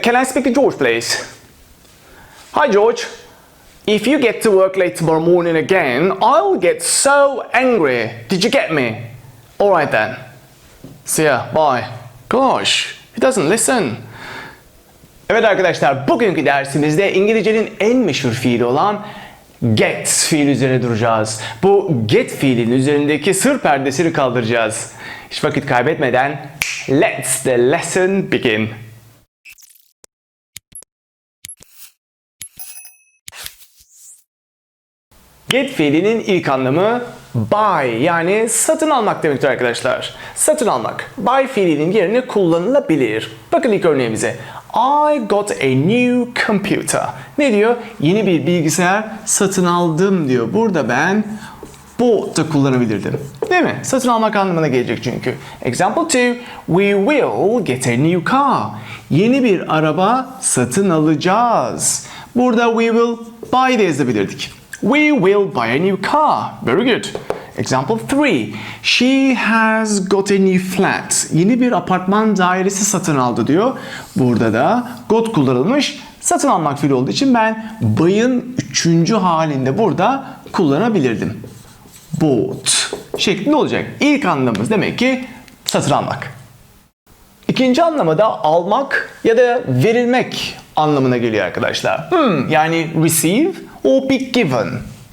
Can I speak to George, please? Hi, George. If you get to work late tomorrow morning again, I'll get so angry. Did you get me? Alright then. See ya. Bye. Gosh, he doesn't listen. Evet arkadaşlar, bugünkü dersimizde İngilizcenin en meşhur fiili olan get fiili üzerine duracağız. Bu get fiilinin üzerindeki sır perdesini kaldıracağız. Hiç vakit kaybetmeden let's the lesson begin. Get fiilinin ilk anlamı buy yani satın almak demektir arkadaşlar. Satın almak. Buy fiilinin yerine kullanılabilir. Bakın ilk örneğimize. I got a new computer. Ne diyor? Yeni bir bilgisayar satın aldım diyor. Burada ben bought da kullanabilirdim. Değil mi? Satın almak anlamına gelecek çünkü. Example 2. We will get a new car. Yeni bir araba satın alacağız. Burada we will buy de yazabilirdik. We will buy a new car. Very good. Example 3. She has got a new flat. Yeni bir apartman dairesi satın aldı diyor. Burada da got kullanılmış. Satın almak fiili olduğu için ben buy'ın üçüncü halinde burada kullanabilirdim. Bought şeklinde olacak. İlk anlamımız demek ki satın almak. İkinci anlamı da almak ya da verilmek anlamına geliyor arkadaşlar. Hmm, yani receive or be given.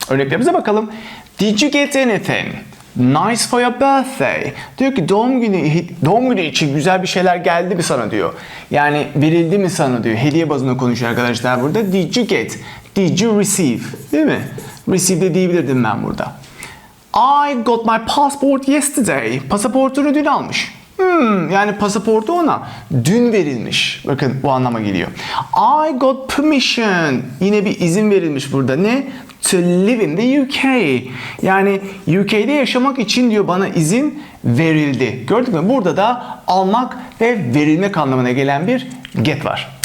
Örneklerimize bakalım. Did you get anything? Nice for your birthday. Diyor ki doğum günü doğum günü için güzel bir şeyler geldi mi sana diyor. Yani verildi mi sana diyor. Hediye bazında konuşuyor arkadaşlar burada. Did you get? Did you receive? Değil mi? Receive de diyebilirdim ben burada. I got my passport yesterday. Pasaportunu dün almış. Hmm, yani pasaportu ona dün verilmiş. Bakın bu anlama geliyor. I got permission. Yine bir izin verilmiş burada. Ne? To live in the UK. Yani UK'de yaşamak için diyor bana izin verildi. Gördük mü? Burada da almak ve verilmek anlamına gelen bir get var.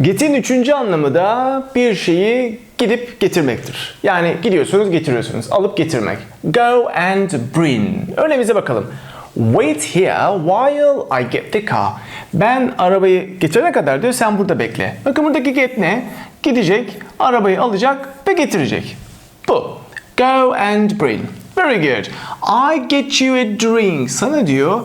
Get'in üçüncü anlamı da bir şeyi gidip getirmektir. Yani gidiyorsunuz getiriyorsunuz. Alıp getirmek. Go and bring. Örneğimize bakalım. Wait here while I get the car. Ben arabayı getirene kadar diyor sen burada bekle. Bakın buradaki get ne? Gidecek, arabayı alacak ve getirecek. Bu. Go and bring. Very good. I get you a drink. Sana diyor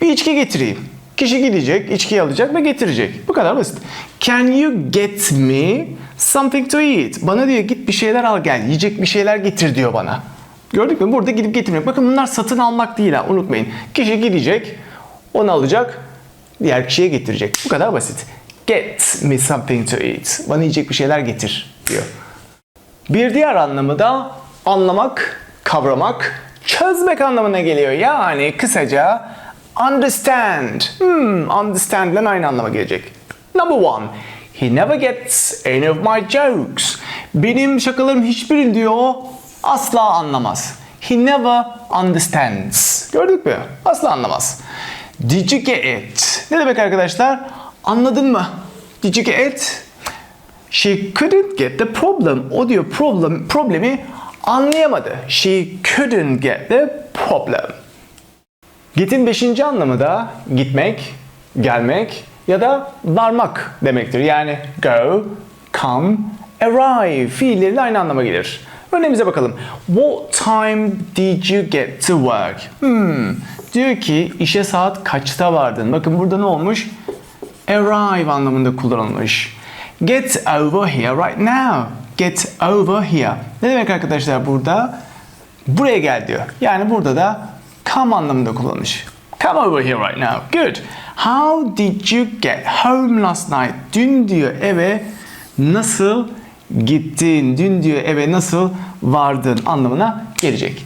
bir içki getireyim. Kişi gidecek, içkiyi alacak ve getirecek. Bu kadar basit. Can you get me something to eat? Bana diyor git bir şeyler al gel. Yiyecek bir şeyler getir diyor bana. Gördük mü? Burada gidip getirmek. Bakın bunlar satın almak değil ha. Unutmayın. Kişi gidecek, onu alacak, diğer kişiye getirecek. Bu kadar basit. Get me something to eat. Bana yiyecek bir şeyler getir diyor. Bir diğer anlamı da anlamak, kavramak, çözmek anlamına geliyor. Yani kısaca understand. Hmm, understand ile aynı anlama gelecek. Number one. He never gets any of my jokes. Benim şakalarım hiçbirini diyor asla anlamaz. He never understands. Gördük mü? Asla anlamaz. Did you get it? Ne demek arkadaşlar? Anladın mı? Did you get it? She couldn't get the problem. O diyor problem, problemi anlayamadı. She couldn't get the problem. Get'in beşinci anlamı da gitmek, gelmek ya da varmak demektir. Yani go, come, arrive fiilleriyle aynı anlama gelir. Örneğimize bakalım. What time did you get to work? Hmm. Diyor ki işe saat kaçta vardın? Bakın burada ne olmuş? Arrive anlamında kullanılmış. Get over here right now. Get over here. Ne demek arkadaşlar burada? Buraya gel diyor. Yani burada da come anlamında kullanılmış. Come over here right now. Good. How did you get home last night? Dün diyor eve nasıl gittin? Dün diyor eve nasıl vardın anlamına gelecek.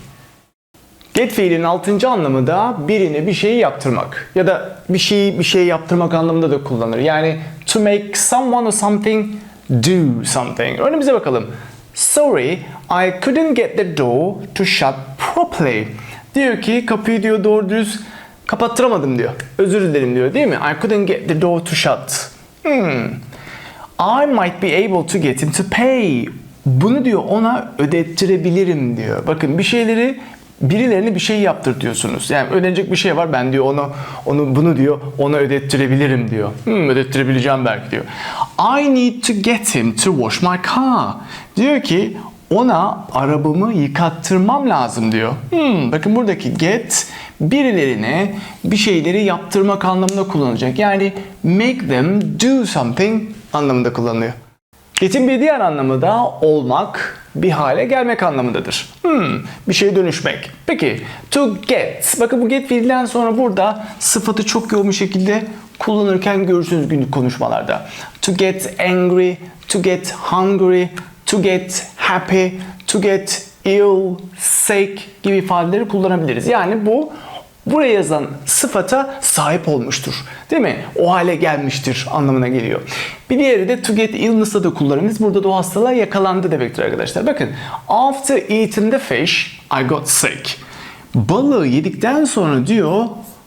Get fiilinin altıncı anlamı da birine bir şeyi yaptırmak ya da bir şeyi bir şey yaptırmak anlamında da kullanılır. Yani to make someone or something do something. Örneğimize bakalım. Sorry, I couldn't get the door to shut properly. Diyor ki kapıyı diyor doğru düz kapattıramadım diyor. Özür dilerim diyor değil mi? I couldn't get the door to shut. Hmm. I might be able to get him to pay. Bunu diyor ona ödettirebilirim diyor. Bakın bir şeyleri birilerine bir şey yaptır diyorsunuz. Yani ödenecek bir şey var ben diyor onu onu bunu diyor ona ödettirebilirim diyor. Hmm, ödettirebileceğim belki diyor. I need to get him to wash my car. Diyor ki ona arabamı yıkattırmam lazım diyor. Hmm, bakın buradaki get birilerine bir şeyleri yaptırmak anlamında kullanılacak. Yani make them do something anlamında kullanılıyor. Get'in bir diğer anlamı da olmak, bir hale gelmek anlamındadır. Hmm, bir şeye dönüşmek. Peki, to get. Bakın bu get fiilden sonra burada sıfatı çok yoğun bir şekilde kullanırken görürsünüz günlük konuşmalarda. To get angry, to get hungry, to get happy, to get ill, sick gibi ifadeleri kullanabiliriz. Yani bu buraya yazılan sıfata sahip olmuştur. Değil mi? O hale gelmiştir anlamına geliyor. Bir diğeri de to get illness'ta da kullanırız. Burada da o hastalığa yakalandı demektir arkadaşlar. Bakın after eating the fish I got sick. Balığı yedikten sonra diyor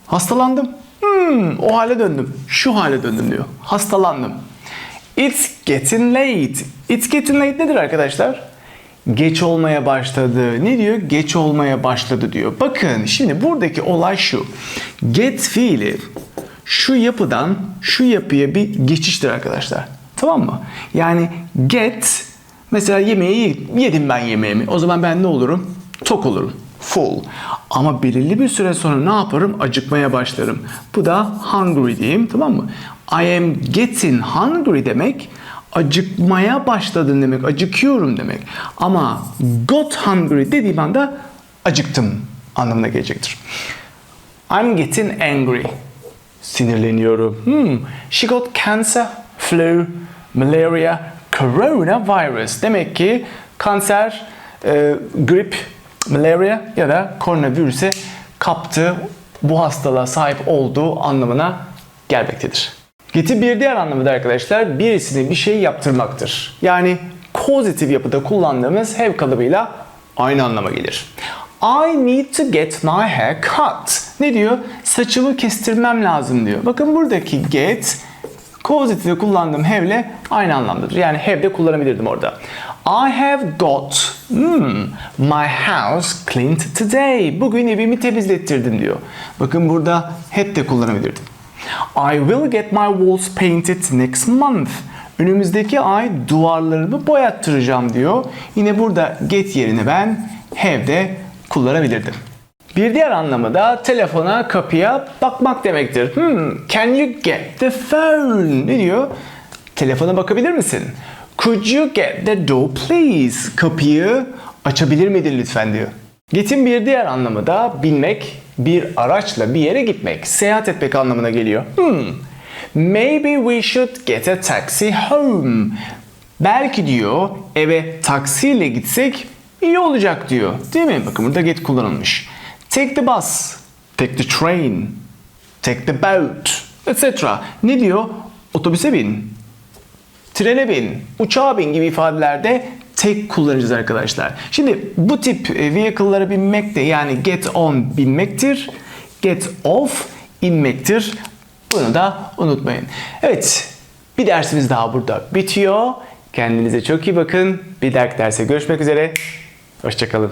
hastalandım. Hmm, o hale döndüm. Şu hale döndüm diyor. Hastalandım. It's getting late. It's getting late nedir arkadaşlar? Geç olmaya başladı. Ne diyor? Geç olmaya başladı diyor. Bakın şimdi buradaki olay şu. Get fiili şu yapıdan şu yapıya bir geçiştir arkadaşlar. Tamam mı? Yani get mesela yemeği yedim ben yemeğimi. O zaman ben ne olurum? Tok olurum. Full. Ama belirli bir süre sonra ne yaparım? Acıkmaya başlarım. Bu da hungry diyeyim. Tamam mı? I am getting hungry demek acıkmaya başladın demek, acıkıyorum demek. Ama got hungry dediğim anda acıktım anlamına gelecektir. I'm getting angry. Sinirleniyorum. Hmm. She got cancer, flu, malaria, coronavirus. Demek ki kanser, e, grip, malaria ya da koronavirüse kaptı, bu hastalığa sahip olduğu anlamına gelmektedir. Get'i bir diğer anlamı da arkadaşlar birisine bir şey yaptırmaktır. Yani pozitif yapıda kullandığımız have kalıbıyla aynı anlama gelir. I need to get my hair cut. Ne diyor? Saçımı kestirmem lazım diyor. Bakın buradaki get Causative kullandığım have ile aynı anlamdadır. Yani have de kullanabilirdim orada. I have got hmm, my house cleaned today. Bugün evimi temizlettirdim diyor. Bakın burada have de kullanabilirdim. I will get my walls painted next month. Önümüzdeki ay duvarlarımı boyattıracağım diyor. Yine burada get yerine ben have de kullanabilirdim. Bir diğer anlamı da telefona, kapıya bakmak demektir. Hmm, can you get the phone? Ne diyor? Telefona bakabilir misin? Could you get the door please? Kapıyı açabilir miydin lütfen diyor. Get'in bir diğer anlamı da binmek, bir araçla bir yere gitmek, seyahat etmek anlamına geliyor. Hmm. Maybe we should get a taxi home. Belki diyor eve taksiyle gitsek iyi olacak diyor. Değil mi? Bakın burada get kullanılmış. Take the bus, take the train, take the boat, etc. Ne diyor? Otobüse bin, trene bin, uçağa bin gibi ifadelerde tek kullanacağız arkadaşlar. Şimdi bu tip e, vehicle'lara binmek de yani get on binmektir. Get off inmektir. Bunu da unutmayın. Evet bir dersimiz daha burada bitiyor. Kendinize çok iyi bakın. Bir dahaki derse görüşmek üzere. Hoşçakalın.